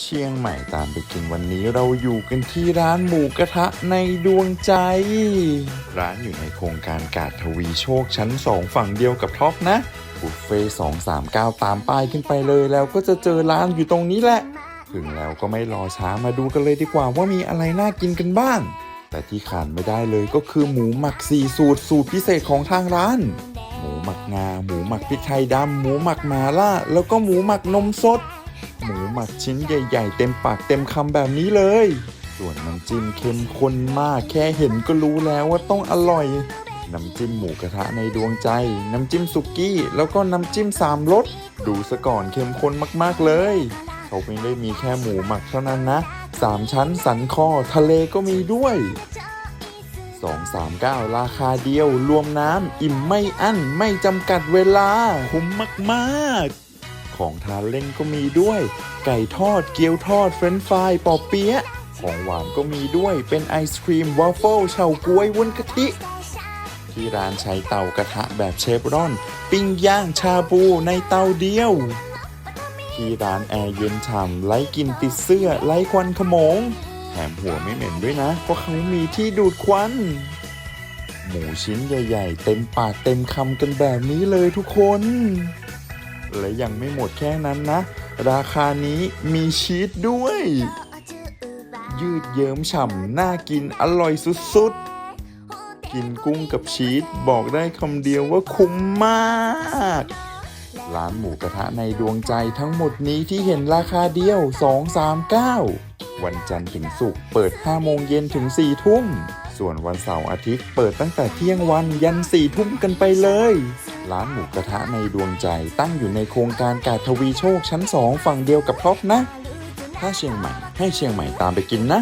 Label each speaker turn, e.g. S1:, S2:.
S1: เชียงใหม่ตามไปกินวันนี้เราอยู่กันที่ร้านหมูกระทะในดวงใจ ร้านอยู่ในโครงการกาดทวีโชคชั้น 2 ฝั่งเดียวกับท็อปนะ บุฟเฟ่สองสามเก้าตามป้ายขึ้นไปเลยแล้วก็จะเจอร้านอยู่ตรงนี้แหละ ถึงแล้วก็ไม่รอช้ามาดูกันเลยดีกว่าว่ามีอะไรน่ากินกันบ้าง แต่ที่ขาดไม่ได้เลยก็คือหมูหมักสี่สูตรสูตรพิเศษของทางร้านหมูหมักงาหมูหมักพริกไทยดำหมูหมักหมาล่าแล้วก็หมูหมักนมสด หมูหมักชิ้นใหญ่ๆ เต็มปากเต็มคำแบบนี้เลย ส่วนน้ำจิ้มเข้มข้นมากแค่เห็นก็รู้แล้วว่าต้องอร่อย น้ำจิ้มหมูกระทะในดวงใจ น้ำจิ้มสุกี้ แล้วก็น้ำจิ้มสามรสดูซะก่อนเข้มข้นมากๆเลย เขาไม่ได้มีแค่หมูหมักเท่านั้นนะสามชั้นสันคอทะเลก็มีด้วย239 ราคาเดียว รวมน้ำ อิ่มไม่อั้น ไม่จำกัดเวลา คุ้มมาก ๆ ของทานเล่นก็มีด้วย ไก่ทอดเกี๊ยวทอดเฟรนช์ฟรายปอเปี๊ยะของหวานก็มีด้วยเป็นไอศครีมวอฟเฟิลเฉาก๊วยวุ้นกะทิ ที่ร้านใช้เตากระทะแบบเชฟรอน ปิ้งย่างชาบูในเตาเดียว ที่ร้านแอร์เย็นฉ่ำไร้กินติดเสื้อไร้ควันขโมงแถมหัวไม่เหม็นด้วยนะ เพราะเขามีที่ดูดควัน หมูชิ้นใหญ่ ๆ เต็มปากเต็มคำกันแบบนี้เลยทุกคน และยังไม่หมดแค่นั้นนะ ราคานี้มีชีสด้วย ยืดเยิ้มฉ่ำน่ากินอร่อยสุดๆ กินกุ้งกับชีสบอกได้คำเดียวว่าคุ้มมากร้านหมูกระทะในดวงใจทั้งหมดนี้ที่เห็นราคาเดียว 239 วันจันทร์ถึงศุกร์เปิด 5 โมงเย็นถึง 4 ทุ่ม ส่วนวันเสาร์อาทิตย์เปิดตั้งแต่เที่ยงวันยัน 4 ทุ่มกันไปเลย ร้านหมูกระทะในดวงใจ ตั้งอยู่ในโครงการกาดทวีโชคชั้น 2 ฝั่งเดียวกับท็อปนะ ถ้าเชียงใหม่ให้เชียงใหม่ตามไปกินนะ